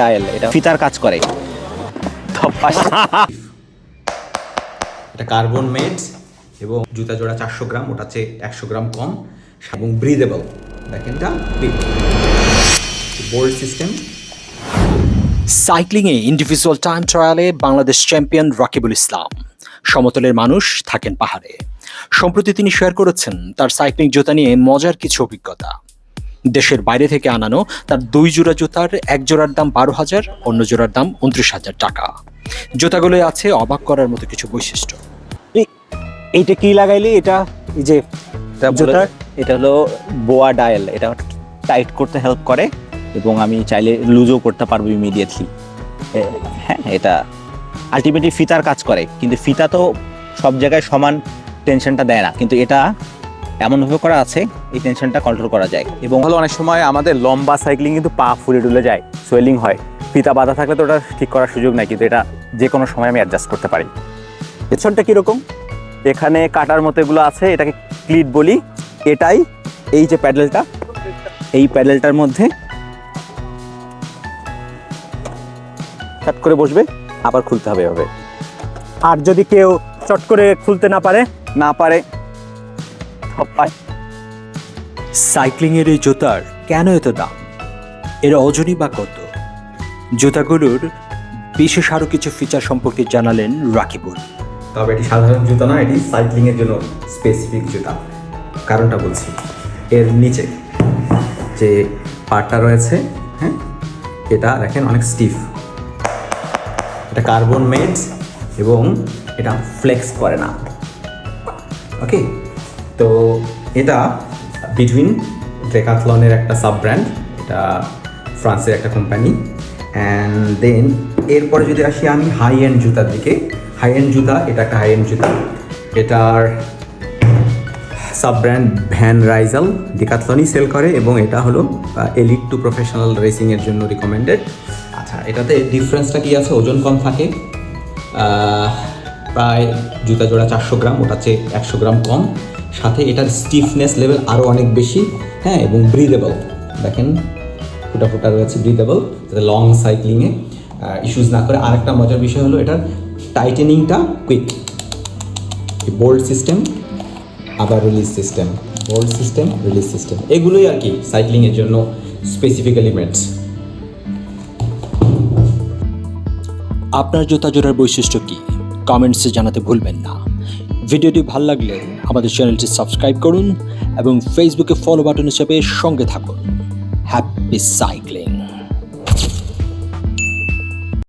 Dial এটা ফিতার কাজ করে। এটা কার্বন এবং জুতা জোড়া চারশো গ্রাম ওটা চেয়ে একশো গ্রাম কম এবং ব্রিদেবল দেখেন বোল্ড সিস্টেম সাইক্লিংয়ে ইন্ডিভিজুয়াল টাইম ট্রায়ালে বাংলাদেশ চ্যাম্পিয়ন রাকিবুল ইসলাম। সমতলের মানুষ থাকেন পাহাড়ে। সম্প্রতি তিনি শেয়ার করেছেন তার সাইক্লিং জুতা নিয়ে মজার কিছু অভিজ্ঞতা। দেশের বাইরে থেকে আনানো তার দুই জোড়া জুতার এক জোড়ার দাম বারো হাজার অন্য জোড়ার দাম উনত্রিশ হাজার টাকা। জুতাগুলোয় আছে অবাক করার মতো কিছু বৈশিষ্ট্য। এইটা কি লাগাইলে? এটা এই যে এটা জুতার? এটা হলো বোয়া ডায়াল। এটা টাইট করতে হেল্প করে এবং আমি চাইলে লুজও করতে পারব ইমিডিয়েটলি হ্যাঁ এটা আলটিমেটলি ফিতার কাজ করে। কিন্তু ফিতা তো সব জায়গায় সমান টেনশনটা দেয় না। কিন্তু এটা এমনভাবে করা আছে এই টেনশনটা কন্ট্রোল করা যায়। এবং হলো অনেক সময় আমাদের লম্বা সাইক্লিং কিন্তু পা ফুলে ডুলে যায় সোয়েলিং হয়। ফিতা বাঁধা থাকলে তো ওটা ঠিক করার সুযোগ নাই কিন্তু এটা যে কোনো সময় আমি অ্যাডজাস্ট করতে পারি। পেছনটা কীরকম? এখানে কাটার মতো এগুলো আছে এটাকে ক্লিট বলি। এটাই এই যে প্যাডেলটা এই প্যাডেলটার মধ্যে কাট করে বসবে আবার খুলতে হবে এভাবে। আর যদি কেউ চট করে খুলতে না পারে? না পারে সাইক্লিংয়ের এই জুতার কেন এত দাম? এর ওজনই বা কত? জুতাগুলোর বিশেষ আরও কিছু ফিচার সম্পর্কে জানালেন রাকিবুল। তবে এটি সাধারণ জুতা না এটি সাইক্লিংয়ের জন্য স্পেসিফিক জুতা। কারণটা বলছি। এর নিচে যে পার্টটা রয়েছে হ্যাঁ এটা দেখেন অনেক স্টিফ এটা কার্বন মেড এবং এটা ফ্লেক্স করে না। ওকে তো এটা বিটুইন ড্রেকাথলনের একটা সাব ব্র্যান্ড এটা ফ্রান্সের একটা কোম্পানি অ্যান্ড দেন এরপরে যদি আসি আমি হাই এন্ড জুতার দিকে হাই এন্ড জুতা, এটা একটা হাই এন্ড জুতা। এটার সাব ব্র্যান্ড ভ্যান রাইজাল ডিকাথলনই সেল করে এবং এটা হলো এলিট টু প্রফেশনাল রেসিংয়ের জন্য রিকমেন্ডেড আচ্ছা এটাতে ডিফারেন্সটা কী আছে? ওজন কম থাকে। প্রায় জুতা জোড়া চারশো গ্রাম, ওটা চেয়ে একশো গ্রাম কম। সাথে এটার স্টিফনেস লেভেল আরও অনেক বেশি হ্যাঁ এবং ব্রিদেবল দেখেন ফুটা ফুটা রয়েছে ব্রিদেবল যাতে লং সাইক্লিংয়ে ইস্যুজ না করে আরেকটা মজার বিষয় হলো এটার টাইটেনিংটা কুইক বোল্ড সিস্টেম আবার release system bold system release system এগুলোই আর কি সাইক্লিংয়ের জন্য স্পেসিফিক্যালি মেডস আপনার জুতা জোড়ার বৈশিষ্ট্য কি? কমেন্টসে জানাতে ভুলবেন না। ভিডিওটি ভালো লাগলে আমাদের চ্যানেলটি সাবস্ক্রাইব করুন এবং ফেসবুকে ফলো বাটনে চেপে সঙ্গে থাকুন। Happy cycling